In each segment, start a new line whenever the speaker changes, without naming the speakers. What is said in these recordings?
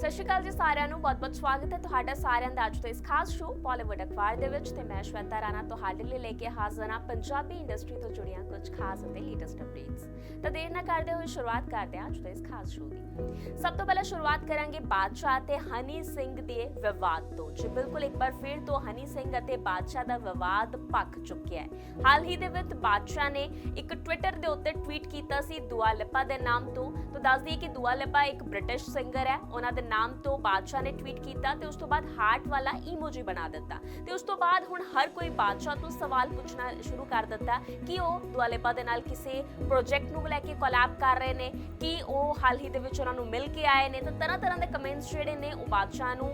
ਸਤਿ ਸ਼੍ਰੀ ਅਕਾਲ ਜੀ ਸਾਰਿਆਂ ਨੂੰ, ਬਹੁਤ-ਬਹੁਤ ਸਵਾਗਤ ਹੈ ਤੁਹਾਡਾ ਸਾਰਿਆਂ ਦਾ ਅੱਜ ਤੋਂ ਇਸ ਖਾਸ ਸ਼ੋਅ ਬਾਲੀਵੁੱਡ ਅਖਬਾਰ ਦੇ ਵਿੱਚ ਤੇ ਮੈਂ ਸ਼ਵੇਤਾ ਰਾਣਾ ਤੁਹਾਡੇ ਲਈ ਲੈ ਕੇ ਹਾਜ਼ਰ ਹਾਂ ਪੰਜਾਬੀ ਇੰਡਸਟਰੀ ਤੋਂ ਜੁੜੀਆਂ ਕੁਝ ਖਾਸ ਅਤੇ ਲੇਟੈਸਟ ਅਪਡੇਟਸ ਤਾਂ ਦੇਰ ਨਾ ਕਰਦੇ ਹੋਏ ਸ਼ੁਰੂਆਤ ਕਰਦੇ ਹਾਂ ਅੱਜ ਤੋਂ ਇਸ ਖਾਸ ਸ਼ੋਅ ਦੀ। ਸਭ ਤੋਂ ਪਹਿਲਾਂ ਸ਼ੁਰੂਆਤ ਕਰਾਂਗੇ ਬਾਦਸ਼ਾਹ ਤੇ ਹਨੀ ਸਿੰਘ ਦੇ ਵਿਵਾਦ ਤੋਂ। ਜੀ ਬਿਲਕੁਲ ਇੱਕ ਵਾਰ ਫਿਰ ਤੋਂ ਹਨੀ ਸਿੰਘ ਅਤੇ ਬਾਦਸ਼ਾਹ ਦਾ ਵਿਵਾਦ ਭਖ ਚੁੱਕਿਆ ਹੈ। ਹਾਲ ਹੀ ਦੇ ਵਿੱਚ ਬਾਦਸ਼ਾਹ ਨੇ ਇੱਕ ਟਵਿੱਟਰ ਦੇ ਉੱਤੇ ਟਵੀਟ ਕੀਤਾ ਸੀ ਦੁਆ ਲਿਪਾ ਦੇ ਨਾਮ ਤੋਂ। ਤਾਂ ਦੱਸ ਦਈਏ ਕਿ ਦੁਆ ਲਿਪਾ ਇੱਕ ਬ੍ਰਿਟਿਸ਼ ਸਿੰਗਰ ਹੈ, ਉਹਨਾਂ ਦੇ ਨਾਮ ਤੋਂ ਬਾਦਸ਼ਾਹ ਨੇ ਟਵੀਟ ਕੀਤਾ ਤੇ ਉਸ ਤੋਂ ਬਾਅਦ ਹਾਰਟ ਵਾਲਾ ਇਮੋਜੀ ਬਣਾ ਦਿੱਤਾ। ਤੇ ਉਸ ਤੋਂ ਬਾਅਦ ਹੁਣ ਹਰ ਕੋਈ ਬਾਦਸ਼ਾਹ ਤੋਂ ਸਵਾਲ ਪੁੱਛਣਾ ਸ਼ੁਰੂ ਕਰ ਦਿੱਤਾ ਕਿ ਉਹ ਦੁਆ ਦੇ ਨਾਲ ਕਿਸੇ ਪ੍ਰੋਜੈਕਟ ਨੂੰ ਲੈ ਕੇ ਕੋਲੈਬ ਕਰ ਰਹੇ ਨੇ, ਕਿ ਉਹ ਹਾਲ ਹੀ ਦੇ ਵਿੱਚ ਉਹਨਾਂ ਨੂੰ ਮਿਲ ਕੇ ਆਏ ਨੇ, ਤਾਂ ਤਰ੍ਹਾਂ ਤਰ੍ਹਾਂ ਦੇ ਕਮੈਂਟਸ ਜਿਹੜੇ ਨੇ ਉਹ ਬਾਦਸ਼ਾਹ ਨੂੰ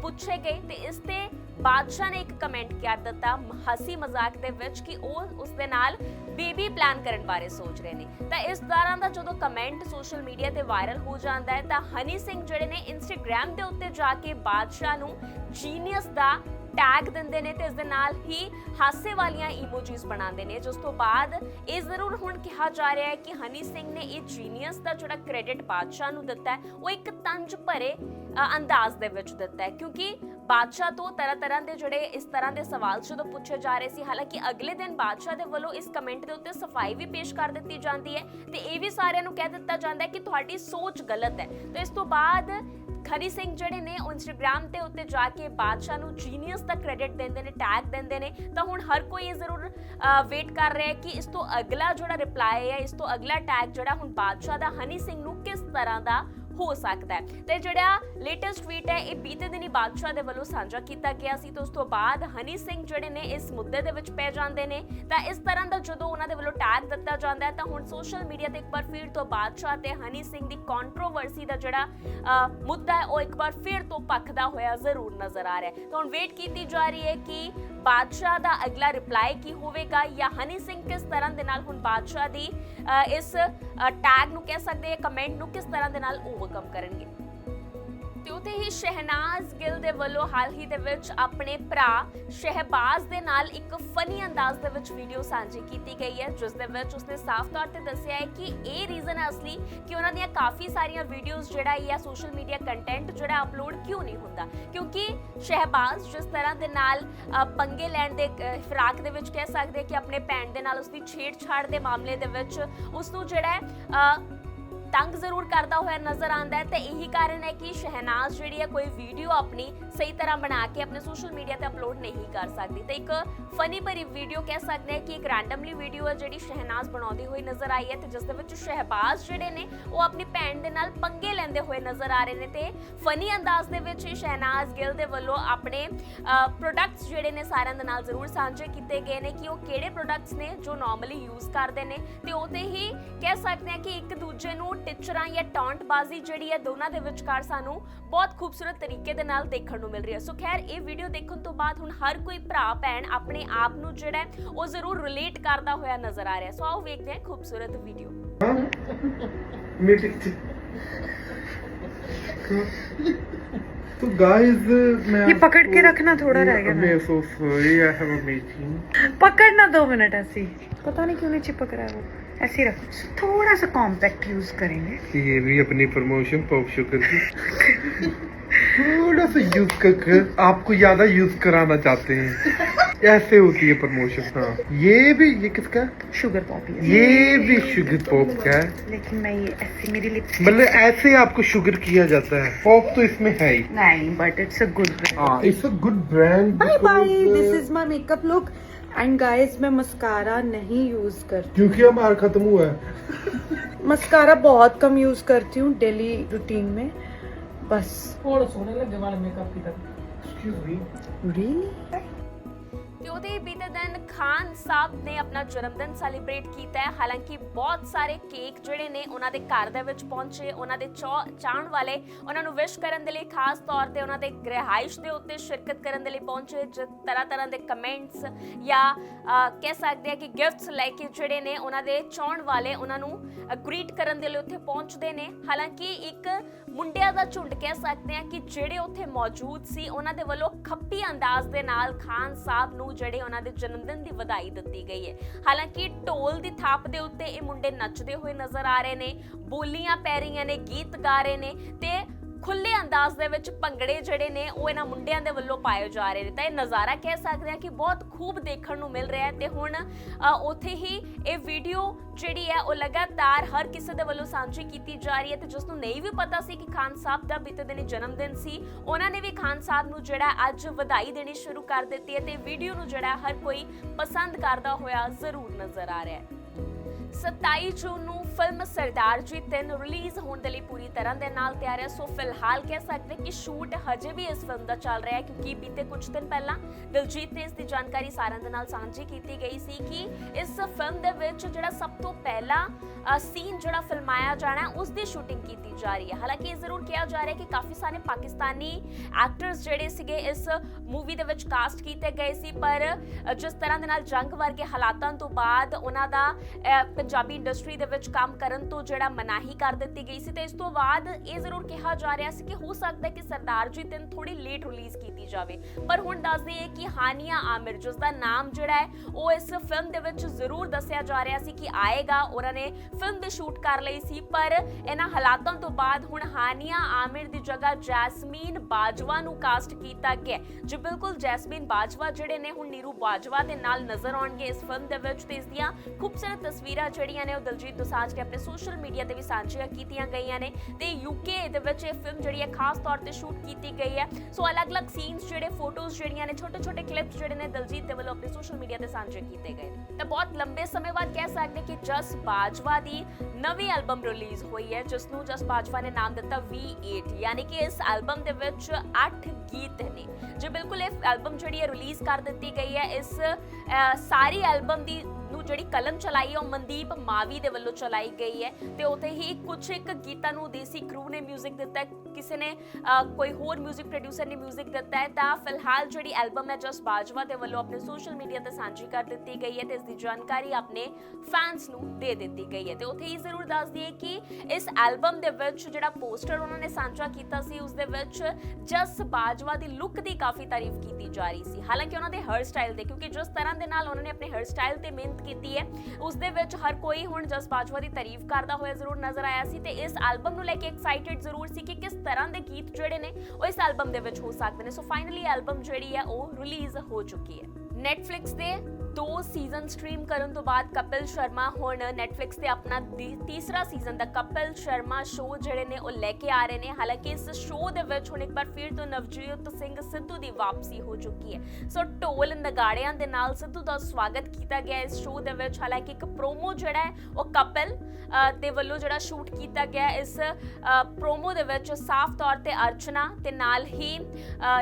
ਪੁੱਛੇ ਗਏ ਤੇ ਇਸ ਤੇ ਬਾਦਸ਼ਾਹ ਨੇ ਇੱਕ ਕਮੈਂਟ ਕਰ ਦਿੱਤਾ ਹਸੀ ਮਜ਼ਾਕ ਦੇ ਵਿੱਚ ਕਿ ਉਹ ਉਸ ਦੇ ਨਾਲ ਬੇਬੀ ਪਲਾਨ ਕਰਨ ਬਾਰੇ ਸੋਚ ਰਹੇ ਨੇ। ਤਾਂ ਇਸ ਦੌਰਾਨ ਦਾ ਜਦੋਂ ਕਮੈਂਟ ਸੋਸ਼ਲ ਮੀਡੀਆ ਤੇ ਵਾਇਰਲ ਹੋ ਜਾਂਦਾ ਹੈ, ਤਾਂ ਹਨੀ ਸਿੰਘ ਜਿਹੜੇ ਨੇ ਇੰਸਟਾਗ੍ਰam ਦੇ ਉੱਤੇ ਜਾ ਕੇ ਬਾਦਸ਼ਾਹ ਨੂੰ ਜੀਨੀਅਸ ਦਾ ਟੈਗ ਦਿੰਦੇ ਨੇ ਤੇ ਇਸ ਦੇ ਨਾਲ ਹੀ ਹਾਸੇ ਵਾਲੀਆਂ ਇਮੋਜੀਜ਼ ਬਣਾਉਂਦੇ ਨੇ। ਜਿਸ ਤੋਂ ਬਾਅਦ ਇਹ ਜ਼ਰੂਰ ਹੁਣ ਕਿਹਾ ਜਾ ਰਿਹਾ ਹੈ ਕਿ ਹਨੀ ਸਿੰਘ ਨੇ ਇਹ ਜੀਨੀਅਸ ਦਾ ਜਿਹੜਾ ਕ੍ਰੈਡਿਟ ਬਾਦਸ਼ਾਹ ਨੂੰ ਦਿੱਤਾ ਹੈ, ਉਹ ਇੱਕ ਤੰਜ ਭਰੇ ਅੰਦਾਜ਼ ਦੇ ਵਿੱਚ ਦਿੱਤਾ ਹੈ। ਕਿਉਂਕਿ ਬਾਦਸ਼ਾਹ ਤੋਂ ਤਰ੍ਹਾਂ ਤਰ੍ਹਾਂ ਦੇ ਜਿਹੜੇ ਇਸ ਤਰ੍ਹਾਂ ਦੇ ਸਵਾਲ ਜਦੋਂ ਪੁੱਛੇ ਜਾ ਰਹੇ ਸੀ, ਹਾਲਾਂਕਿ ਅਗਲੇ ਦਿਨ ਬਾਦਸ਼ਾਹ ਦੇ ਵੱਲੋਂ ਇਸ ਕਮੈਂਟ ਦੇ ਉੱਤੇ ਸਫ਼ਾਈ ਵੀ ਪੇਸ਼ ਕਰ ਦਿੱਤੀ ਜਾਂਦੀ ਹੈ ਤੇ ਇਹ ਵੀ ਸਾਰਿਆਂ ਨੂੰ ਕਹਿ ਦਿੱਤਾ ਜਾਂਦਾ ਹੈ ਕਿ ਤੁਹਾਡੀ ਸੋਚ ਗਲਤ ਹੈ। ਤੇ ਇਸ ਤੋਂ ਬਾਅਦ ਖਰੀ ਸਿੰਘ ਜਿਹੜੇ ਨੇ ਉਹ ਇੰਸਟਾਗ੍ਰam ਤੇ ਉੱਤੇ ਜਾ ਕੇ ਬਾਦਸ਼ਾਹ ਨੂੰ ਜੀਨੀਅਸ ਦਾ ਕ੍ਰੈਡਿਟ ਦਿੰਦੇ ਨੇ ਟੈਗ ਦਿੰਦੇ ਨੇ। ਤਾਂ ਹੁਣ ਹਰ ਕੋਈ ਇਹ ਜ਼ਰੂਰ ਵੇਟ ਕਰ ਰਿਹਾ ਹੈ ਕਿ ਇਸ ਤੋਂ ਅਗਲਾ ਜਿਹੜਾ ਰਿਪਲਾਈ ਹੈ ਇਸ ਤੋਂ ਅਗਲਾ ਟੈਗ ਜਿਹੜਾ ਹੁਣ ਬਾਦਸ਼ਾਹ ਦਾ, ਹਨੀ ਸਿੰਘ ਨੂੰ ਕਿਸ ਤਰ੍ਹਾਂ ਦਾ ਹੋ ਸਕਦਾ ਹੈ। ਤੇ ਜਿਹੜਾ ਲੇਟੈਸਟ ਟਵੀਟ ਹੈ, ਇਹ ਬੀਤੇ ਦਿਨੀ ਬਾਦਸ਼ਾਹ ਦੇ ਵੱਲੋਂ ਸਾਂਝਾ ਕੀਤਾ ਗਿਆ ਸੀ ਤੇ ਉਸ ਤੋਂ ਬਾਅਦ ਹਨੀ ਸਿੰਘ ਜਿਹੜੇ ਨੇ ਇਸ ਮੁੱਦੇ ਦੇ ਵਿੱਚ ਪੈ ਜਾਂਦੇ ਨੇ। ਤਾਂ ਇਸ ਤਰ੍ਹਾਂ ਦਾ ਜਦੋਂ ਉਹਨਾਂ ਦੇ ਵੱਲੋਂ ਟੈਗ ਦਿੱਤਾ ਜਾਂਦਾ ਹੈ, ਤਾਂ ਹੁਣ ਸੋਸ਼ਲ ਮੀਡੀਆ ਤੇ ਇੱਕ ਵਾਰ ਫਿਰ ਤੋਂ ਬਾਦਸ਼ਾਹ ਤੇ ਹਨੀ ਸਿੰਘ ਦੀ ਕੰਟਰੋਵਰਸੀ ਦਾ ਜਿਹੜਾ ਮੁੱਦਾ ਹੈ, ਉਹ ਇੱਕ ਵਾਰ ਫਿਰ ਤੋਂ ਪੱਖਦਾ ਹੋਇਆ ਜ਼ਰੂਰ ਨਜ਼ਰ ਆ ਰਿਹਾ ਹੈ। ਤਾਂ ਹੁਣ ਵੇਟ ਕੀਤੀ ਜਾ ਰਹੀ ਹੈ ਕਿ ਬਾਦਸ਼ਾਹ ਦਾ ਅਗਲਾ ਰਿਪਲਾਈ ਕੀ ਹੋਵੇਗਾ ਜਾਂ ਹਨੀ ਸਿੰਘ ਕਿਸ ਤਰ੍ਹਾਂ ਦੇ ਨਾਲ ਹੁਣ ਬਾਦਸ਼ਾਹ ਦੀ ਇਸ ਟੈਗ ਨੂੰ ਕਹਿ ਸਕਦੇ ਹਾਂ ਕਮੈਂਟ ਨੂੰ ਕਿਸ ਤਰ੍ਹਾਂ ਦੇ ਨਾਲ ਉਹ ਓਵਰਕਮ ਕਰਨਗੇ। ਤੇ ਉਤੇ ਹੀ ਸ਼ਹਿਨਾਜ਼ ਗਿੱਲ ਦੇ ਵੱਲੋਂ ਹਾਲ ਹੀ ਦੇ ਵਿੱਚ ਆਪਣੇ ਭਰਾ ਸ਼ਹਿਬਾਜ਼ ਦੇ ਨਾਲ ਇੱਕ ਫਨੀ ਅੰਦਾਜ਼ ਦੇ ਵਿੱਚ ਵੀਡੀਓ ਸਾਂਝੀ ਕੀਤੀ ਗਈ ਹੈ ਜਿਸ ਦੇ ਵਿੱਚ ਉਸਨੇ ਸਾਫ਼ ਤੌਰ ਤੇ ਦੱਸਿਆ ਹੈ ਕਿ ਇਹ ਰੀਜ਼ਨ ਹੈ ਅਸਲੀ ਕਿ ਉਹਨਾਂ ਦੀਆਂ ਕਾਫੀ ਸਾਰੀਆਂ ਵੀਡੀਓਜ਼ ਜਿਹੜਾ ਇਹ ਸੋਸ਼ਲ ਮੀਡੀਆ ਕੰਟੈਂਟ ਜਿਹੜਾ ਅਪਲੋਡ ਕਿਉਂ ਨਹੀਂ ਹੁੰਦਾ? ਕਿਉਂਕਿ ਸ਼ਹਿਬਾਜ਼ ਜਿਸ ਤਰ੍ਹਾਂ ਦੇ ਨਾਲ ਪੰਗੇ ਲੈਣ ਦੇ ਅ, ਦੇ ਵਿੱਚ ਕਹਿ ਸਕਦੇ ਕਿ ਆਪਣੇ ਭੈਣ ਦੇ ਨਾਲ ਉਸਦੀ ਛੇੜਛਾੜ ਦੇ ਮਾਮਲੇ ਦੇ ਵਿੱਚ ਉਸ ਨੂੰ ਜਿਹੜਾ ਤੰਗ ਜ਼ਰੂਰ ਕਰਦਾ ਹੋਇਆ ਨਜ਼ਰ ਆਉਂਦਾ ਹੈ ਤੇ ਇਹੀ ਕਾਰਨ ਹੈ ਕਿ ਸ਼ਹਿਨਾਜ਼ ਜਿਹੜੀ ਹੈ ਕੋਈ ਵੀਡੀਓ ਆਪਣੀ ਸਹੀ ਤਰ੍ਹਾਂ ਬਣਾ ਕੇ ਆਪਣੇ ਸੋਸ਼ਲ ਮੀਡੀਆ ਤੇ ਅਪਲੋਡ ਨਹੀਂ ਕਰ ਸਕਦੀ। ਤੇ ਇੱਕ ਫਨੀ ਭਰੀ ਵੀਡੀਓ ਕਹਿ ਸਕਦੇ ਹਾਂ ਕਿ ਇੱਕ ਰੈਂਡਮਲੀ ਵੀਡੀਓ ਹੈ ਜਿਹੜੀ ਸ਼ਹਿਨਾਜ਼ ਬਣਾਉਂਦੀ ਹੋਈ ਨਜ਼ਰ ਆਈ ਹੈ ਤੇ ਜਿਸ ਦੇ ਵਿੱਚ ਸ਼ਹਿਬਾਜ਼ ਜਿਹੜੇ ਨੇ ਉਹ ਆਪਣੀ ਭੈਣ ਦੇ ਨਾਲ ਪੰਗੇ ਲੈਂਦੇ ਹੋਏ ਨਜ਼ਰ ਆ ਰਹੇ ਨੇ ਤੇ ਫਨੀ ਅੰਦਾਜ਼ ਦੇ ਵਿੱਚ ਹੀ ਸ਼ਹਿਨਾਜ਼ ਗਿੱਲ ਦੇ ਵੱਲੋਂ ਆਪਣੇ ਪ੍ਰੋਡਕਟਸ ਜਿਹੜੇ ਨੇ ਸਾਰਿਆਂ ਦੇ ਨਾਲ ਜ਼ਰੂਰ ਸਾਂਝੇ ਕੀਤੇ ਗਏ ਨੇ ਕਿ ਉਹ ਕਿਹੜੇ ਪ੍ਰੋਡਕਟਸ ਨੇ ਜੋ ਨਾਰਮਲੀ ਯੂਜ਼ ਕਰਦੇ ਨੇ ਤੇ ਉਹ ਤੇ ਹੀ ਕਹਿ ਸਕਦੇ ਹਾਂ ਕਿ ਇੱਕ ਦੂਜੇ ਨੂੰ ਟਿਚਰਾਂ ਜਾਂ ਟੌਂਟ ਬਾਜ਼ੀ ਜਿਹੜੀ ਹੈ ਦੋਨਾਂ ਦੇ ਵਿਚਕਾਰ ਸਾਨੂੰ ਬਹੁਤ ਖੂਬਸੂਰਤ ਤਰੀਕੇ ਦੇ ਨਾਲ ਦੇਖਣ ਨੂੰ ਮਿਲ ਰਹੀ ਹੈ ਸੋ ਖੈਰ ਇਹ ਵੀਡੀਓ ਦੇਖਣ ਤੋਂ ਬਾਅਦ ਹੁਣ ਹਰ ਕੋਈ ਭਰਾ ਭੈਣ ਆਪਣੇ ਆਪ ਨੂੰ ਜਿਹੜਾ ਹੈ ਉਹ ਜ਼ਰੂਰ ਰਿਲੇਟ ਕਰਦਾ ਹੋਇਆ ਨਜ਼ਰ ਆ ਰਿਹਾ ਸੋ ਆਓ ਵੇਖਦੇ ਹਾਂ ਖੂਬਸੂਰਤ ਵੀਡੀਓ
मीटिंग तो गाइस मैं
ये पकड़ के रखना थोड़ा रह गया
मैं so sorry I have a meeting
पकड़ना दो मिनट ऐसे ही पता नहीं क्यों नहीं चिपक रहा है वो ऐसे रख थोड़ा सा कॉम्पैक्ट यूज़ करेंगे।
ये भी अपनी प्रमोशन पॉप शुगर की। थोड़ा सा यूज़ कर आपको ज़्यादा यूज़ कराना चाहते हैं। ऐसे होती है प्रमोशन हाँ। ये भी ये किसका?
शुगर पॉप ये
ये भी शुगर पॉप का है।
लेकिन मैं ये ऐसे मेरी लिप्स
मतलब ऐसे आपको शुगर किया जाता है। पॉप तो इसमें है ही।
नहीं बट इट्स अ गुड
हाँ it's a good brand
bye bye this is my makeup look and guys मैं मस्कारा नहीं यूज़ करती.
क्योंकि हमारा खत्म हुआ है।
मस्कारा बहुत कम यूज़ करती हूँ डेली रूटीन में. बस.
थोड़ा सोने लगे वाले मेकअप की तरफ़
Excuse
ਕਿਉਂ
ਤੇ ਬੀਤੇ ਖਾਨ ਸਾਹਿਬ ਨੇ ਆਪਣਾ ਜਨਮ ਦਿਨ ਸੈਲੀਬ੍ਰੇਟ ਕੀਤਾ ਹੈ। ਹਾਲਾਂਕਿ ਬਹੁਤ ਸਾਰੇ ਕੇਕ ਜਿਹੜੇ ਨੇ ਉਹਨਾਂ ਦੇ ਘਰ ਦੇ ਵਿੱਚ ਪਹੁੰਚੇ, ਉਹਨਾਂ ਦੇ ਚਾਹਣ ਵਾਲੇ ਉਹਨਾਂ ਨੂੰ ਵਿਸ਼ ਕਰਨ ਦੇ ਲਈ ਖਾਸ ਤੌਰ ਤੇ ਉਹਨਾਂ ਦੇ ਗ੍ਰਹਿਸ਼ ਦੇ ਉੱਤੇ ਸ਼ਿਰਕਤ ਕਰਨ ਦੇ ਲਈ ਪਹੁੰਚੇ। ਜਿਸ ਤਰ੍ਹਾਂ ਤਰ੍ਹਾਂ ਦੇ ਕਮੈਂਟਸ ਜਾਂ ਕਹਿ ਸਕਦੇ ਆ ਕਿ ਗਿਫਟਸ ਲੈ ਕੇ ਜਿਹੜੇ ਨੇ ਉਹਨਾਂ ਦੇ ਚਾਹਣ ਵਾਲੇ ਉਹਨਾਂ ਨੂੰ ਗ੍ਰੀਟ ਕਰਨ ਦੇ ਲਈ ਉੱਥੇ ਪਹੁੰਚਦੇ ਨੇ। ਹਾਲਾਂਕਿ ਇੱਕ ਮੁੰਡਿਆਂ ਦਾ ਝੁੰਡ ਕਹਿ ਸਕਦੇ ਹਾਂ ਕਿ ਜਿਹੜੇ ਉੱਥੇ ਮੌਜੂਦ ਸੀ, ਉਹਨਾਂ ਦੇ ਵੱਲੋਂ ਖੱਪੀ ਅੰਦਾਜ਼ ਦੇ ਨਾਲ ਖਾਨ ਸਾਹਿਬ ਨੂੰ ਜਿਹੜੇ ਉਹਨਾਂ ਦੇ ਜਨਮ ਦਿਨ ਦੀ ਵਧਾਈ ਦਿੱਤੀ ਗਈ ਹੈ। ਹਾਲਾਂਕਿ ਢੋਲ ਦੀ ਥਾਪ ਦੇ ਉੱਤੇ ਇਹ ਮੁੰਡੇ ਨੱਚਦੇ ਹੋਏ ਨਜ਼ਰ ਆ ਰਹੇ ਨੇ, ਬੋਲੀਆਂ ਪੈ ਰਹੀਆਂ ਨੇ, ਗੀਤ ਗਾ ਰਹੇ ਨੇ ਤੇ ਖੁੱਲੇ ਅੰਦਾਜ਼ ਦੇ ਵਿੱਚ ਭੰਗੜੇ ਜਿਹੜੇ ਨੇ ਉਹ ਇਹਨਾਂ ਮੁੰਡਿਆਂ ਦੇ ਵੱਲੋਂ ਪਾਏ ਜਾ ਰਹੇ ਨੇ। ਤਾਂ ਇਹ ਨਜ਼ਾਰਾ ਕਹਿ ਸਕਦੇ ਹਾਂ ਕਿ ਬਹੁਤ ਖੂਬ ਦੇਖਣ ਨੂੰ ਮਿਲ ਰਿਹਾ ਹੈ ਤੇ ਹੁਣ ਉੱਥੇ ਹੀ ਇਹ ਵੀਡੀਓ ਜਿਹੜੀ ਹੈ ਉਹ ਲਗਾਤਾਰ ਹਰ ਕਿਸੇ ਦੇ ਵੱਲੋਂ ਸਾਂਝੀ ਕੀਤੀ ਜਾ ਰਹੀ ਹੈ ਤੇ ਜਿਸ ਨੂੰ ਨਹੀਂ ਵੀ ਪਤਾ ਸੀ ਕਿ ਖਾਨ ਸਾਹਿਬ ਦਾ ਬੀਤੇ ਦਿਨ ਜਨਮ ਦਿਨ ਸੀ, ਉਹਨਾਂ ਨੇ ਵੀ ਖਾਨ ਸਾਹਿਬ ਨੂੰ ਜਿਹੜਾ ਅੱਜ ਵਧਾਈ ਦੇਣੀ ਸ਼ੁਰੂ ਕਰ ਦਿੱਤੀ ਹੈ ਤੇ ਵੀਡੀਓ ਨੂੰ ਜਿਹੜਾ ਹਰ ਕੋਈ ਪਸੰਦ ਕਰਦਾ ਹੋਇਆ ਜ਼ਰੂਰ ਨਜ਼ਰ ਆ ਰਿਹਾ ਹੈ। 27 ਜੂਨ ਨੂੰ ਫਿਲਮ ਸਰਦਾਰ ਜੀ 3 ਰਿਲੀਜ਼ ਹੋਣ ਦੇ ਲਈ ਪੂਰੀ ਤਰ੍ਹਾਂ ਦੇ ਨਾਲ ਤਿਆਰ ਹੈ। ਸੋ ਫਿਲਹਾਲ ਕਹਿ ਸਕਦੇ ਕਿ ਸ਼ੂਟ ਹਜੇ ਵੀ ਇਸ ਫਿਲਮ ਦਾ ਚੱਲ ਰਿਹਾ ਹੈ ਕਿਉਂਕਿ ਬੀਤੇ ਕੁਝ ਦਿਨ ਪਹਿਲਾਂ ਦਿਲਜੀਤ ਨੇ ਇਸ ਦੀ ਜਾਣਕਾਰੀ ਸਾਰਿਆਂ ਦੇ ਨਾਲ ਸਾਂਝੀ ਕੀਤੀ ਗਈ ਸੀ ਕਿ ਇਸ ਫਿਲਮ ਦੇ ਵਿੱਚ ਜਿਹੜਾ ਸਭ ਤੋਂ ਪਹਿਲਾ ਸੀਨ ਜਿਹੜਾ ਫਿਲਮਾਇਆ ਜਾਣਾ ਹੈ, ਉਸ ਦੀ ਸ਼ੂਟਿੰਗ ਕੀਤੀ ਜਾ ਰਹੀ ਹੈ। ਹਾਲਾਂਕਿ ਇਹ ਜ਼ਰੂਰ ਕਿਹਾ ਜਾ ਰਿਹਾ ਹੈ ਕਿ ਕਾਫੀ ਸਾਰੇ ਪਾਕਿਸਤਾਨੀ ਐਕਟਰਸ ਜਿਹੜੇ ਸੀਗੇ ਇਸ ਮੂਵੀ ਦੇ ਵਿੱਚ ਕਾਸਟ ਕੀਤੇ ਗਏ ਸੀ ਪਰ ਜਿਸ ਤਰ੍ਹਾਂ ਦੇ ਨਾਲ ਜੰਗ ਵਰਗੇ ਹਾਲਾਤਾਂ ਤੋਂ ਬਾਅਦ ਉਹਨਾਂ ਦਾ ਪੰਜਾਬੀ ਇੰਡਸਟਰੀ ਦੇ ਵਿੱਚ ਕੰਮ ਕਰਨ ਤੋਂ ਜਿਹੜਾ ਮਨਾਹੀ ਕਰ ਦਿੱਤੀ ਗਈ ਸੀ ਤੇ ਇਸ ਤੋਂ ਬਾਅਦ ਇਹ ਜ਼ਰੂਰ ਕਿਹਾ ਜਾ ਰਿਹਾ ਸੀ ਕਿ ਹੋ ਸਕਦਾ ਹੈ ਕਿ ਸਰਦਾਰ ਜੀ ਤਿੰਨ ਥੋੜੀ ਲੇਟ ਰਿਲੀਜ਼ ਕੀਤੀ ਜਾਵੇ ਪਰ ਹੁਣ ਦੱਸ ਦਈਏ ਕਿ ਹਾਨੀਆ ਆਮਿਰ, ਜਿਸ ਦਾ ਨਾਮ ਜਿਹੜਾ ਹੈ, ਉਹ ਇਸ ਫਿਲਮ ਦੇ ਵਿੱਚ ਜ਼ਰੂਰ ਦੱਸਿਆ ਜਾ ਰਿਹਾ ਸੀ ਕਿ ਆਏਗਾ, ਉਹਨਾਂ ਨੇ ਫਿਲਮ ਦੀ ਸ਼ੂਟ ਕਰ ਲਈ ਸੀ ਪਰ ਇਹਨਾਂ ਹਾਲਾਤਾਂ ਤੋਂ ਬਾਅਦ ਹੁਣ ਹਾਨੀਆ ਆਮਿਰ ਦੀ ਜਗ੍ਹਾ ਜੈਸਮੀਨ ਬਾਜਵਾ ਨੂੰ ਕਾਸਟ ਕੀਤਾ ਗਿਆ ਹੈ। ਜੀ ਬਿਲਕੁਲ, ਜੈਸਮੀਨ ਬਾਜਵਾ ਜਿਹੜੇ ਨੇ, ਹੁਣ ਨੀਰੂ ਬਾਜਵਾ ਦੇ ਨਾਲ ਨਜ਼ਰ ਆਉਣਗੇ ਇਸ ਫਿਲਮ ਦੇ ਵਿੱਚ ਤੇ ਇਸ ਦੀਆਂ ਖੂਬਸੂਰਤ ਤਸਵੀਰਾਂ ਜਿਹੜੀਆਂ ਨੇ ਉਹ ਦਲਜੀਤ ਦੋਸਾਂਝ ਨੇ ਆਪਣੇ ਸੋਸ਼ਲ ਮੀਡੀਆ ਤੇ ਵੀ ਸਾਂਝੀਆਂ ਕੀਤੀਆਂ ਗਈਆਂ ਨੇ ਤੇ ਯੂਕੇ ਦੇ ਵਿੱਚ ਇਹ ਫਿਲਮ ਜਿਹੜੀ ਹੈ ਖਾਸ ਤੌਰ ਤੇ ਸ਼ੂਟ ਕੀਤੀ ਗਈ ਹੈ। ਸੋ ਅਲੱਗ-ਅਲੱਗ ਸੀਨਸ ਜਿਹੜੇ ਫੋਟੋਜ਼ ਜਿਹੜੀਆਂ ਨੇ, ਛੋਟੇ-ਛੋਟੇ ਕਲਿੱਪਸ ਜਿਹੜੇ ਨੇ ਦਲਜੀਤ ਦੇ ਵੱਲੋਂ ਆਪਣੇ ਸੋਸ਼ਲ ਮੀਡੀਆ ਤੇ ਸਾਂਝੇ ਕੀਤੇ ਗਏ ਨੇ। ਤਾਂ ਬਹੁਤ ਲੰਬੇ ਸਮੇਂ ਬਾਅਦ ਕਹਿ ਸਕਦੇ ਕਿ ਜਸ ਬਾਜਵਾ ਦੀ ਨਵੀਂ ਐਲਬਮ ਰਿਲੀਜ਼ ਹੋਈ ਹੈ ਜਿਸ ਨੂੰ ਜਸ ਬਾਜਵਾ ਨੇ ਨਾਮ ਦਿੱਤਾ V8 ਯਾਨੀ ਕਿ ਇਸ ਐਲਬਮ ਦੇ ਵਿੱਚ 8 ਗੀਤ ਨੇ। ਜੋ ਬਿਲਕੁਲ ਇਹ ਐਲਬਮ ਜਿਹੜੀ ਹੈ ਰਿਲੀਜ਼ ਕਰ ਦਿੱਤੀ ਗਈ ਹੈ, ਇਸ ਸਾਰੀ ਐਲਬਮ ਦੀ ਨੂੰ ਜਿਹੜੀ ਕਲਮ ਚਲਾਈ ਹੈ ਉਹ ਮਨਦੀਪ ਮਾਵੀ ਦੇ ਵੱਲੋਂ ਚਲਾਈ ਗਈ ਹੈ ਤੇ ਉਥੇ ਹੀ ਕੁਝ ਇੱਕ ਗੀਤਾਂ ਨੂੰ ਦੇਸੀ ਕਰੂ ਨੇ 뮤직 ਦਿੱਤਾ ਹੈ ਕਿਸੇ ਨੇ ਅਹ, ਕੋਈ ਹੋਰ 뮤직 ਪ੍ਰੋਡਿਊਸਰ ਨੇ 뮤직 ਦਿੱਤਾ ਹੈ ਤਾਂ ਫਿਲਹਾਲ ਜਿਹੜੀ ਐਲਬਮ ਹੈ ਜਸ ਬਾਜਵਾ ਦੇ ਵੱਲੋਂ ਆਪਣੇ ਸੋਸ਼ਲ ਮੀਡੀਆ ਤੇ ਸਾਂਝੀ ਕਰ ਦਿੱਤੀ ਗਈ ਹੈ ਤੇ ਇਸ ਦੀ ਜਾਣਕਾਰੀ ਆਪਣੇ ਫੈਨਸ ਨੂੰ ਦੇ ਦਿੱਤੀ ਗਈ ਹੈ ਤੇ ਉਥੇ ਹੀ ਜ਼ਰੂਰ ਦੱਸ ਦਈਏ ਕਿ ਇਸ ਐਲਬਮ ਦੇ ਵਿੱਚ ਜਿਹੜਾ ਪੋਸਟਰ ਉਹਨਾਂ ਨੇ ਸਾਂਝਾ ਕੀਤਾ ਸੀ ਉਸ ਦੇ ਵਿੱਚ ਜਸ ਬਾਜਵਾ ਦੀ ਲੁੱਕ ਦੀ ਕਾਫੀ ਤਾਰੀਫ ਕੀਤੀ ਜਾ ਰਹੀ ਸੀ ਹਾਲਾਂਕਿ ਉਹਨਾਂ ਦੇ ਹੈਅਰ ਸਟਾਈਲ ਦੇ ਕਿਉਂਕਿ ਜਿਸ ਤਰ੍ਹਾਂ ਦੇ ਨਾਲ ਉਹਨਾਂ ਨੇ ਆਪਣੇ ਹੈਅਰ ਸਟਾਈਲ ਤੇ ਮਿਹਨਤ ਕੀਤੀ ਹੈ। ਉਸ ਦੇ ਵਿੱਚ ਹਰ ਕੋਈ ਹੁਣ ਜਸ ਬਾਜਵਾ ਦੀ ਤਾਰੀਫ ਕਰਦਾ ਹੋਇਆ ਜ਼ਰੂਰ ਨਜ਼ਰ ਆਇਆ ਸੀ ਤੇ ਇਸ ਐਲਬਮ ਨੂੰ ਲੈ ਕੇ ਐਕਸਾਈਟਿਡ ਜ਼ਰੂਰ ਸੀ ਕਿ ਕਿਸ ਤਰ੍ਹਾਂ ਦੇ ਗੀਤ ਜਿਹੜੇ ਨੇ ਉਹ ਇਸ ਐਲਬਮ ਦੇ ਵਿੱਚ ਹੋ ਸਕਦੇ ਨੇ। ਸੋ ਫਾਈਨਲੀ ਐਲਬਮ ਜਿਹੜੀ ਹੈ ਉਹ ਰਿਲੀਜ਼ ਹੋ ਚੁੱਕੀ ਹੈ। ਨੈਟਫਲਿਕਸ ਦੇ ਦੋ ਸੀਜ਼ਨ ਸਟ੍ਰੀਮ ਕਰਨ ਤੋਂ ਬਾਅਦ ਕਪਿਲ ਸ਼ਰਮਾ ਹੁਣ ਨੈਟਫਲਿਕਸ ਤੇ ਆਪਣਾ ਦੀ- ਤੀਸਰਾ ਸੀਜ਼ਨ ਦਾ ਕਪਿਲ ਸ਼ਰਮਾ ਸ਼ੋਅ ਜਿਹੜੇ ਨੇ ਉਹ ਲੈ ਕੇ ਆ ਰਹੇ ਨੇ। ਹਾਲਾਂਕਿ ਇਸ ਸ਼ੋਅ ਦੇ ਵਿੱਚ ਹੁਣ ਇੱਕ ਵਾਰ ਫਿਰ ਤੋਂ ਨਵਜੀਤ ਸਿੰਘ ਸਿੱਧੂ ਦੀ ਵਾਪਸੀ ਹੋ ਚੁੱਕੀ ਹੈ। ਸੋ ਢੋਲ ਨਗਾੜਿਆਂ ਦੇ ਨਾਲ ਸਿੱਧੂ ਦਾ ਸਵਾਗਤ ਕੀਤਾ ਗਿਆ ਇਸ ਸ਼ੋਅ ਦੇ ਵਿੱਚ। ਹਾਲਾਂਕਿ ਇੱਕ ਪ੍ਰੋਮੋ ਜਿਹੜਾ ਹੈ, ਉਹ ਕਪਿਲ ਦੇ ਵੱਲੋਂ ਜਿਹੜਾ ਸ਼ੂਟ ਕੀਤਾ ਗਿਆ ਇਸ ਪ੍ਰੋਮੋ ਦੇ ਵਿੱਚ ਸਾਫ਼ ਤੌਰ ਤੇ ਅਰਚਨਾ ਤੇ ਨਾਲ ਹੀ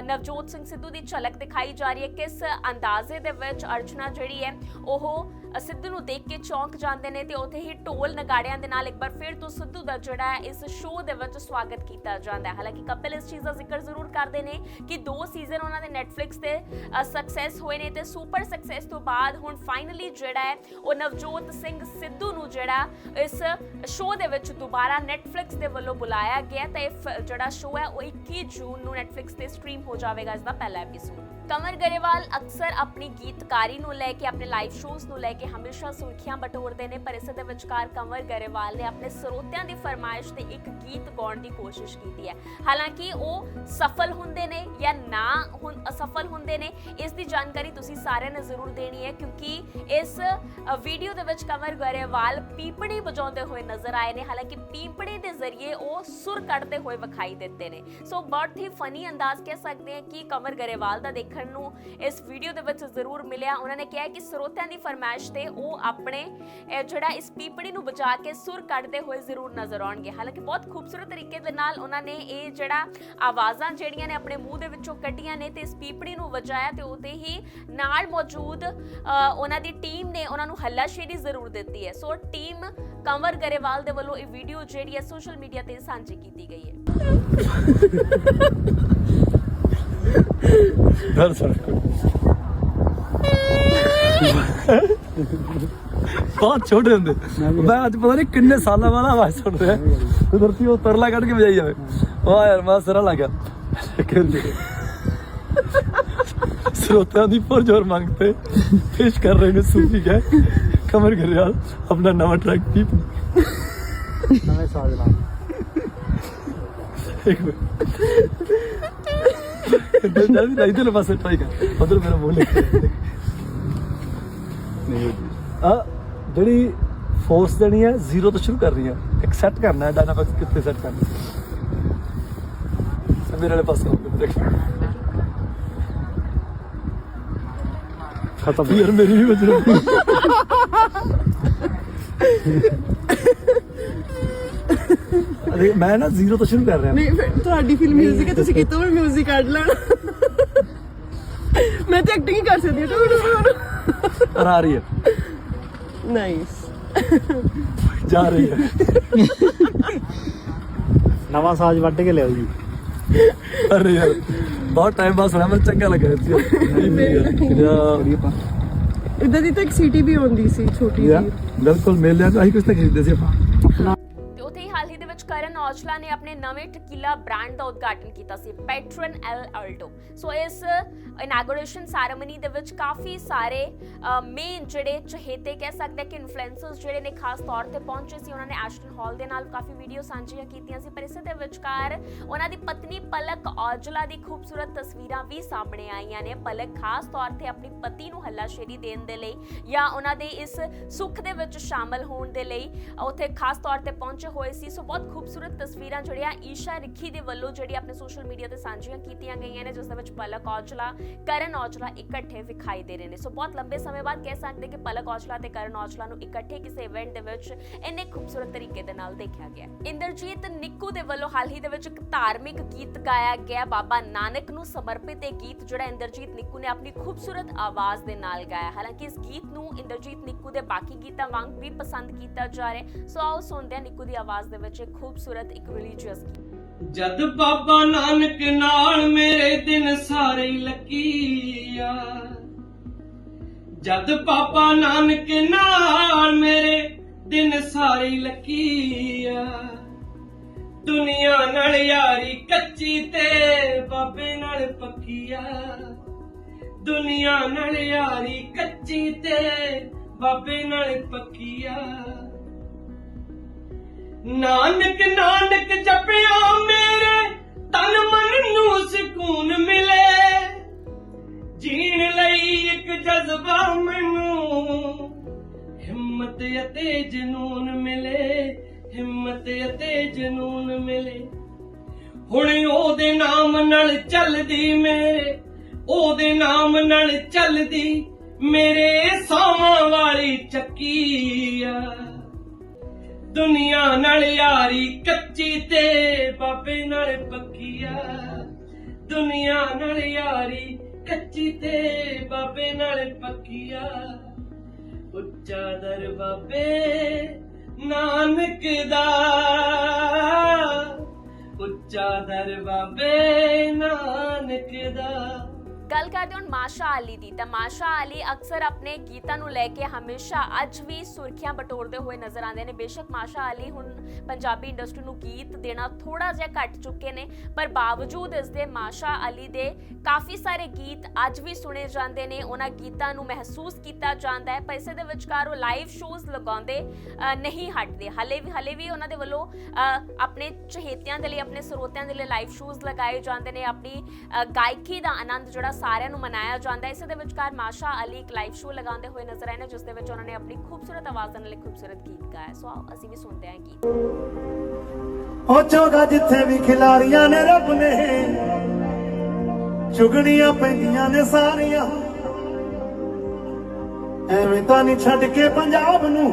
ਨਵਜੋਤ ਸਿੰਘ ਸਿੱਧੂ ਦੀ ਝਲਕ ਦਿਖਾਈ ਜਾ ਰਹੀ ਹੈ। ਕਿਸ ਅੰਦਾਜ਼ੇ ਦੇ ਵਿੱਚ ਅਰਚਨਾ ਜਿਹੜੀ ਹੈ, ਉਹ ਸਿੱਧੂ ਨੂੰ ਦੇਖ ਕੇ ਚੌਂਕ ਜਾਂਦੇ ਨੇ ਤੇ ਉੱਥੇ ਹੀ ਢੋਲ ਨਗਾੜਿਆਂ ਦੇ ਨਾਲ ਇੱਕ ਵਾਰ ਫਿਰ ਤੋਂ ਸਿੱਧੂ ਦਾ ਜਿਹੜਾ ਹੈ, ਇਸ ਸ਼ੋਅ ਦੇ ਵਿੱਚ ਸਵਾਗਤ ਕੀਤਾ ਜਾਂਦਾ ਹੈ। ਹਾਲਾਂਕਿ ਕਪਿਲ ਇਸ ਚੀਜ਼ ਦਾ ਜ਼ਿਕਰ ਜ਼ਰੂਰ ਕਰਦੇ ਨੇ ਕਿ ਦੋ ਸੀਜ਼ਨ ਉਹਨਾਂ ਦੇ ਨੈਟਫਲਿਕਸ ਤੇ ਸਕਸੈਸ ਹੋਏ ਨੇ ਤੇ ਸੁਪਰ ਸਕਸੈਸ ਤੋਂ ਬਾਅਦ ਹੁਣ ਫਾਈਨਲੀ ਜਿਹੜਾ ਹੈ, ਉਹ ਨਵਜੋਤ ਸਿੰਘ ਸਿੱਧੂ ਨੂੰ ਜਿਹੜਾ ਇਸ ਸ਼ੋਅ ਦੇ ਵਿੱਚ ਦੁਬਾਰਾ ਨੈਟਫਲਿਕਸ ਦੇ ਵੱਲੋਂ ਬੁਲਾਇਆ ਗਿਆ ਤੇ ਇਹ ਫ- ਜਿਹੜਾ ਸ਼ੋਅ ਹੈ, ਉਹ 21 ਜੂਨ ਨੂੰ ਨੈਟਫਲਿਕਸ ਤੇ ਸਟ੍ਰੀਮ ਹੋ ਜਾਵੇਗਾ, ਇਸ ਦਾ ਪਹਿਲਾ ਐਪੀਸੋਡ ਕਮਰ ਗਰੇਵਾਲ ਅਕਸਰ ਆਪਣੀ ਗੀਤਕਾਰੀ ਨੂੰ ਲੈ ਕੇ, ਆਪਣੇ ਲਾਈਵ ਸ਼ੋਜ਼ ਨੂੰ ਲੈ ਕੇ ਹਮੇਸ਼ਾ ਸੁਰਖੀਆਂ ਬਟੋਰਦੇ ਨੇ, ਪਰ ਇਸ ਦੇ ਵਿਚਕਾਰ ਕਮਰ ਗਰੇਵਾਲ ਨੇ ਆਪਣੇ ਸਰੋਤਿਆਂ ਦੀ ਫਰਮਾਇਸ਼ ਤੇ ਇੱਕ ਗੀਤ ਗਾਉਣ ਦੀ ਕੋਸ਼ਿਸ਼ ਕੀਤੀ ਹੈ। ਹਾਲਾਂਕਿ ਉਹ ਸਫਲ ਹੁੰਦੇ ਨੇ ਜਾਂ ਨਾ ਹੁਣ ਅਸਫਲ ਹੁੰਦੇ ਨੇ, ਇਸ ਦੀ ਜਾਣਕਾਰੀ ਤੁਸੀਂ ਸਾਰਿਆਂ ਨੇ ਜ਼ਰੂਰ ਦੇਣੀ ਹੈ, ਕਿਉਂਕਿ ਇਸ ਵੀਡੀਓ ਦੇ ਵਿੱਚ ਕਮਰ ਗਰੇਵਾਲ ਪੀਪੜੀ ਵਜਾਉਂਦੇ ਹੋਏ ਨਜ਼ਰ ਆਏ ਨੇ। ਹਾਲਾਂਕਿ ਪੀਪੜੀ ਦੇ ਜ਼ਰੀਏ ਉਹ ਸੁਰ ਕੱਢਦੇ ਹੋਏ ਵਿਖਾਈ ਦਿੱਤੇ ਨੇ। ਸੋ ਬਹੁਤ ਹੀ ਫਨੀ ਅੰਦਾਜ਼ ਕਹਿ ਸਕਦੇ ਹਾਂ ਕਿ ਕਮਰ ਗਰੇਵਾਲ ਦਾ ਦੇਖ ਦੇਖਣ ਨੂੰ ਇਸ ਵੀਡੀਓ ਦੇ ਵਿੱਚ ਜ਼ਰੂਰ ਮਿਲਿਆ। ਉਹਨਾਂ ਨੇ ਕਿਹਾ ਕਿ ਸਰੋਤਿਆਂ ਦੀ ਫਰਮਾਇਸ਼ ਤੇ ਉਹ ਆਪਣੇ ਇਹ ਜਿਹੜਾ ਇਸ ਪੀਪੜੀ ਨੂੰ ਬਚਾ ਕੇ ਸੁਰ ਕੱਢਦੇ ਹੋਏ ਜ਼ਰੂਰ ਨਜ਼ਰ ਆਉਣਗੇ। ਹਾਲਾਂਕਿ ਬਹੁਤ ਖੂਬਸੂਰਤ ਤਰੀਕੇ ਦੇ ਨਾਲ ਉਹਨਾਂ ਨੇ ਇਹ ਜਿਹੜਾ ਆਵਾਜ਼ਾਂ ਜਿਹੜੀਆਂ ਨੇ ਆਪਣੇ ਮੂੰਹ ਦੇ ਵਿੱਚੋਂ ਕੱਢੀਆਂ ਨੇ ਤੇ ਇਸ ਪੀਪੜੀ ਨੂੰ ਵਜਾਇਆ ਤੇ ਉਹਦੇ ਹੀ ਨਾਲ ਮੌਜੂਦ ਉਹਨਾਂ ਦੀ ਟੀਮ ਨੇ ਉਹਨਾਂ ਨੂੰ ਹੱਲਾਸ਼ੇਰੀ ਜ਼ਰੂਰ ਦਿੱਤੀ ਹੈ। ਸੋ ਟੀਮ ਕੰਵਰ ਗਰੇਵਾਲ ਦੇ ਵੱਲੋਂ ਇਹ ਵੀਡੀਓ ਜਿਹੜੀ ਹੈ ਸੋਸ਼ਲ ਮੀਡੀਆ ਤੇ ਸਾਂਝੀ ਕੀਤੀ ਗਈ ਹੈ।
ਗੱਲ ਸੁਣ ਬਹੁਤ ਛੋਟੇ ਹੁੰਦੇ ਮੈਂ ਅੱਜ ਪਤਾ ਨਹੀਂ ਕਿੰਨੇ ਸਾਲਾਂ ਬਾਅਦ ਆਵਾਜ਼ ਸੁਣ ਰਿਹਾ ਕੁਦਰਤੀ ਉਹ ਤਰਲਾ ਕੱਢ ਕੇ ਵਜਾਈ ਜਾਵੇ ਵਾਹ ਯਾਰ ਮੈਂ ਸਿਰਾ ਲੱਗ ਕਹਿੰਦੇ ਸਰੋਤਿਆਂ ਦੀ ਪੁਰਜੋਰ ਮੰਗ ਤੇ ਪੇਸ਼ ਕਰ ਰਹੇ ਨੇ ਸੂਫੀ ਗਏ ਕਮਰ ਗਰੇਵਾਲ ਆਪਣਾ ਨਵਾਂ ਟਰੈਕ ਪੀਪ
ਨਵੇਂ ਸਾਲ ਨਾਲ
ਇੱਕ ਮਿੰਟ ਜਿਹੜੀ ਫੋਰਸ ਦੇਣੀ ਹੈ ਜ਼ੀਰੋ ਤੋਂ ਸ਼ੁਰੂ ਕਰਨੀ ਹੈ ਐਕਸੈਪਟ ਕਰਨਾ ਹੈ ਡਾਇਨਾਮਿਕਸ ਕਿੱਥੇ ਸੈੱਟ ਕਰਨਾ ਸਮੀਰ ਵਾਲੇ ਪਾਸੇ ਦੇਖ। ਖਤਮ। ਯਾਰ ਮੇਰੀ ਵੀ ਵਜ ਰਹੀ ਮੈਂ ਨਾ ਜ਼ੀਰੋ ਤੋਂ ਸ਼ੁਰੂ ਕਰ ਰਿਹਾ।
ਨਹੀਂ ਫਿਰ ਤੁਹਾਡੀ ਫਿਲਮ ਮਿਊਜ਼ਿਕ ਹੈ ਤੁਸੀਂ ਕਿਤੋਂ ਵੀ ਮਿਊਜ਼ਿਕ ਕੱਢ ਲੈਣਾ। ਮੈਂ ਤਾਂ ਐਕਟਿੰਗ ਹੀ ਕਰ ਸਕਦੀ ਹਾਂ ਟੂ
ਪਰ ਆ ਰਹੀ ਹੈ।
ਨਾਈਸ
ਜਾ ਰਹੀ ਹੈ।
ਨਵਾਂ ਸਾਜ ਵੱਢ ਕੇ ਲਿਆਓ ਜੀ।
ਅਰੇ ਯਾਰ ਬਹੁਤ ਟਾਈਮ ਬਾਅਦ ਸੁਣਿਆ ਮੈਨੂੰ ਚੰਗਾ ਲੱਗਾ ਇਸ ਯਾਰ
ਇਦਾਂ ਦੀ ਤਾਂ ਇੱਕ ਸੀਟੀ ਵੀ ਆਉਂਦੀ ਸੀ ਛੋਟੀ ਜਿਹੀ।
ਬਿਲਕੁਲ ਮੇਲਿਆਂ ਤੋਂ ਆਹੀ ਕੁਝ ਤਾਂ ਖਰੀਦਦੇ ਸੀ ਆਪਾਂ।
ਤੇ ਹਾਲ ਹੀ ਦੇ ਵਿੱਚ ਕਰਨ ਔਜਲਾ ਨੇ ਆਪਣੇ ਨਵੇਂ ਟਕੀਲਾ ਬ੍ਰਾਂਡ ਦਾ ਉਦਘਾਟਨ ਕੀਤਾ ਸੀ ਪੈਟਰਨ ਐਲ ਅਲਟੋ ਸੋ ਇਸ ਇਨਾਗੋਰੇਸ਼ਨ ਸੈਰੇਮਨੀ ਦੇ ਵਿੱਚ ਕਾਫੀ ਸਾਰੇ ਮੇਨ ਜਿਹੜੇ ਚਹੇਤੇ ਕਹਿ ਸਕਦੇ ਕਿ ਇਨਫਲੂਐਂਸਰਸ ਜਿਹੜੇ ਨੇ ਖਾਸ ਤੌਰ ਤੇ ਪਹੁੰਚੇ ਸੀ, ਉਹਨਾਂ ਨੇ ਐਸ਼ਟਨ ਹਾਲ ਦੇ ਨਾਲ ਕਾਫੀ ਵੀਡੀਓ ਸਾਂਝੀਆਂ ਕੀਤੀਆਂ ਸੀ, ਪਰ ਇਸੇ ਦੇ ਵਿਚਕਾਰ ਉਹਨਾਂ ਦੀ ਪਤਨੀ ਪਲਕ ਔਜਲਾ ਦੀ ਖੂਬਸੂਰਤ ਤਸਵੀਰਾਂ ਵੀ ਸਾਹਮਣੇ ਆਈਆਂ ਨੇ। ਪਲਕ ਖਾਸ ਤੌਰ ਤੇ ਆਪਣੀ ਪਤੀ ਨੂੰ ਹੱਲਾਸ਼ੇਰੀ ਦੇਣ ਦੇ ਲਈ ਜਾਂ ਉਹਨਾਂ ਦੇ ਇਸ ਸੁੱਖ ਦੇ ਵਿੱਚ ਸ਼ਾਮਲ ਹੋਣ ਦੇ ਲਈ ਉੱਥੇ ਖਾਸ ਤੌਰ ਤੇ ਪਹੁੰਚੇ ਹੋਏ ਸੀ। ਸੋ। ਬਹੁਤ ਖੂਬਸੂਰਤ ਤਸਵੀਰਾਂ ਜਿਹੜੀਆਂ ਈਸ਼ਾ ਰਿੱਖੀ ਦੇ ਵੱਲੋਂ ਜਿਹੜੀ ਆਪਣੇ ਸੋਸ਼ਲ ਮੀਡੀਆ ਤੇ ਸਾਂਝੀਆਂ ਕੀਤੀਆਂ ਗਈਆਂ ਨੇ, ਜਿਸ ਦੇ ਵਿੱਚ ਪਲਕ ਔਜਲਾ, ਕਰਨ ਔਜਲਾ ਇਕੱਠੇ ਵਿਖਾਈ ਦੇ ਰਹੇ ਨੇ। ਸੋ ਬਹੁਤ ਲੰਬੇ ਸਮੇਂ ਬਾਅਦ ਕਹਿ ਸਕਦੇ ਕਿ ਪਲਕ ਔਜਲਾ ਤੇ ਕਰਨ ਔਜਲਾ ਨੂੰ ਇਕੱਠੇ ਕਿਸੇ ਇਵੈਂਟ ਦੇ ਵਿੱਚ ਇੰਨੇ ਖੂਬਸੂਰਤ ਤਰੀਕੇ ਦੇ ਨਾਲ ਦੇਖਿਆ ਗਿਆ। ਇੰਦਰਜੀਤ ਨਿੱਕੂ ਦੇ ਵੱਲੋਂ ਹਾਲ ਹੀ ਦੇ ਵਿੱਚ ਇੱਕ ਧਾਰਮਿਕ ਗੀਤ ਗਾਇਆ ਗਿਆ। ਬਾਬਾ ਨਾਨਕ ਨੂੰ ਸਮਰਪਿਤ ਇਹ ਗੀਤ ਜਿਹੜਾ ਇੰਦਰਜੀਤ ਨਿੱਕੂ ਨੇ ਆਪਣੀ ਖੂਬਸੂਰਤ ਆਵਾਜ਼ ਦੇ ਨਾਲ ਗਾਇਆ। ਹਾਲਾਂਕਿ ਇਸ ਗੀਤ ਨੂੰ ਇੰਦਰਜੀਤ ਨਿੱਕੂ ਦੇ ਬਾਕੀ ਗੀਤਾਂ ਵਾਂਗ ਵੀ ਪਸੰਦ ਕੀਤਾ ਜਾ ਰਿਹਾ ਸੋ ਆਓ ਸੁਣਦੇ ਹਾਂ ਨਿੱਕੂ ਦੀ ਆਵਾਜ਼ ਦੇ ਵਿੱਚ ਇੱਕ ਖੂਬਸੂਰਤ ਇੱਕ ਰਿਲੀਜੀਅਸ
ਜਦ ਬਾਬਾ ਨਾਨਕ ਨਾਲ ਮੇਰੇ ਦਿਨ ਸਾਰੇ ਲੱਕੀਆ, ਜਦ ਬਾਬਾ ਨਾਨਕ ਨਾਲ ਮੇਰੇ ਦਿਨ ਸਾਰੇ ਲੱਕੀਆ, ਦੁਨੀਆ ਨਾਲ ਯਾਰੀ ਕੱਚੀ ਤੇ ਬਾਬੇ ਨਾਲ ਪੱਕੀਆ, ਦੁਨੀਆ ਨਾਲ ਯਾਰੀ ਕੱਚੀ ਤੇ ਬਾਬੇ ਨਾਲ ਪੱਕੀਆ। ਨਾਨਕ ਨਾਨਕ ਜਪਿਆ ਮੇਰੇ, ਤਨ ਮਨ ਨੂੰ ਸਕੂਨ ਮਿਲੇ। ਜੀਣ ਲਈ ਇੱਕ ਜਜ਼ਬਾ ਮੈਨੂੰ, ਹਿੰਮਤ ਅਤੇ ਜਨੂਨ ਮਿਲੇ, ਹਿੰਮਤ ਅਤੇ ਜਨੂਨ ਮਿਲੇ। ਹੁਣ ਉਹਦੇ ਨਾਮ ਨਾਲ ਚੱਲਦੀ ਮੇਰੇ, ਉਹਦੇ ਨਾਮ ਨਾਲ ਚੱਲਦੀ ਮੇਰੇ ਸਾਵਾਂ ਵਾਲੀ ਚੱਕੀ ਆ। ਦੁਨੀਆ ਨਾਲ ਯਾਰੀ ਕੱਚੀ ਤੇ ਬਾਬੇ ਨਾਲ ਪੱਕੀ ਆ ਦੁਨੀਆ ਨਾਲ ਯਾਰੀ ਕੱਚੀ ਤੇ ਬਾਬੇ ਨਾਲ ਪੱਕੀ ਆ ਉੱਚਾ ਦਰ ਬਾਬੇ ਨਾਨਕ ਦਾ। ਉੱਚਾ ਦਰ ਬਾਬੇ ਨਾਨਕ ਦਾ।
ਗੱਲ ਕਰਦੇ ਹਾਂ ਮਾਸ਼ਾ ਅਲੀ ਦੀ। ਤਾਂ ਮਾਸ਼ਾ ਅਲੀ ਅਕਸਰ ਆਪਣੇ ਗੀਤਾਂ ਨੂੰ ਲੈ ਕੇ ਹਮੇਸ਼ਾ ਅੱਜ ਵੀ ਸੁਰਖੀਆਂ ਬਟੋਰਦੇ ਹੋਏ ਨਜ਼ਰ ਆਉਂਦੇ ਨੇ। ਬੇਸ਼ੱਕ ਮਾਸ਼ਾ ਅਲੀ ਹੁਣ ਪੰਜਾਬੀ ਇੰਡਸਟਰੀ ਨੂੰ ਗੀਤ ਦੇਣਾ ਥੋੜਾ ਜਿਹਾ ਘਟ ਚੁੱਕੇ ਨੇ, ਪਰ ਬਾਵਜੂਦ ਇਸ ਦੇ ਮਾਸ਼ਾ ਅਲੀ ਦੇ ਕਾਫੀ ਸਾਰੇ ਗੀਤ ਅੱਜ ਵੀ ਸੁਣੇ ਜਾਂਦੇ ਨੇ। ਉਹਨਾਂ ਗੀਤਾਂ ਨੂੰ ਮਹਿਸੂਸ ਕੀਤਾ ਜਾਂਦਾ ਹੈ, ਪਰ ਇਸੇ ਦੇ ਵਿਚਕਾਰ ਉਹ ਲਾਈਵ ਸ਼ੋਜ਼ ਲਗਾਉਂਦੇ ਨਹੀਂ ਹਟਦੇ। ਹਲੇ ਵੀ ਹਲੇ ਵੀ ਉਹਨਾਂ ਦੇ ਵੱਲੋਂ ਆਪਣੇ ਚਹੇਤਿਆਂ ਦੇ ਲਈ, ਆਪਣੇ ਸਰੋਤਿਆਂ ਦੇ ਲਈ ਲਾਈਵ ਸ਼ੋਜ਼ ਲਗਾਏ ਜਾਂਦੇ ਨੇ। ਆਪਣੀ ਗਾਇਕੀ ਦਾ ਆਨੰਦ ਜਿਹੜਾ ਸਾਰਿਆਂ ਨੂੰ ਮਨਾਇਆ ਜਾਂਦਾ ਹੈ। ਇਸੇ ਦੇ ਵਿਚਕਾਰ ਮਾਸ਼ਾ ਅਲੀ ਇੱਕ ਲਾਈਵ ਸ਼ੋ ਲਗਾਉਂਦੇ ਹੋਏ ਨਜ਼ਰ ਆਏ ਨੇ, ਜਿਸ ਦੇ ਵਿੱਚ ਉਹਨਾਂ ਨੇ ਆਪਣੀ ਖੂਬਸੂਰਤ ਆਵਾਜ਼ ਦੇ ਨਾਲ ਇੱਕ ਖੂਬਸੂਰਤ ਗੀਤ ਗਾਇਆ। ਸੋ ਆਓ, ਅਸੀਂ ਵੀ ਸੁਣਦੇ ਹਾਂ ਗੀਤ।
ਹੋ ਚੋਗਾ ਜਿੱਥੇ ਵੀ ਖਿਲਾਰੀਆਂ ਨੇ ਰੱਬ ਨੇ, ਚੁਗਣੀਆਂ ਪੈਂਦੀਆਂ ਨੇ ਸਾਰੀਆਂ। ਐਵੇਂ ਤਾਂ ਨਹੀਂ ਛੱਡ ਕੇ ਪੰਜਾਬ ਨੂੰ,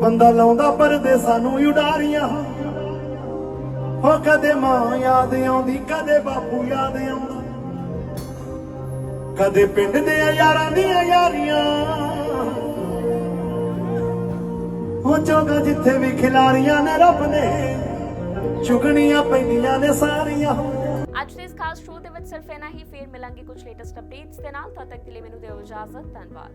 ਬੰਦਾ ਲਾਉਂਦਾ ਪਰਦੇਸਾਂ ਨੂੰ ਉਡਾਰੀਆਂ। ਹੋ ਕਦੇ ਮਾਂ ਯਾਦ ਆਉਂਦੀ, ਕਦੇ ਬਾਪੂ ਯਾਦ ਆਉਂਦਾ। ਕਦੇ ਪਿੰਡ ਦੇ ਯਾਰਾਂ ਦੀਆਂ ਯਾਰੀਆਂ। ਹੋ ਚੋਗਾ ਜਿੱਥੇ ਵੀ ਖਿਲਾਰੀਆਂ ਨੇ ਰੱਬ ਨੇ, ਚੁਗਣੀਆਂ ਪੈਂਦੀਆਂ ਨੇ ਸਾਰੀਆਂ।
ਅੱਜ ਦੇ ਇਸ ਖਾਸ ਸ਼ੋਅ ਦੇ ਵਿੱਚ ਸਿਰਫ ਇਹਨਾਂ ਹੀ, ਫੇਰ ਮਿਲਾਂਗੇ ਕੁਝ ਲੇਟੈਸਟ ਅਪਡੇਟਸ ਦੇ ਨਾਲ, ਤਦ ਤੱਕ ਦੇ ਲਈ ਮੈਨੂੰ ਦਿਓ ਇਜਾਜ਼ਤ, ਧੰਨਵਾਦ।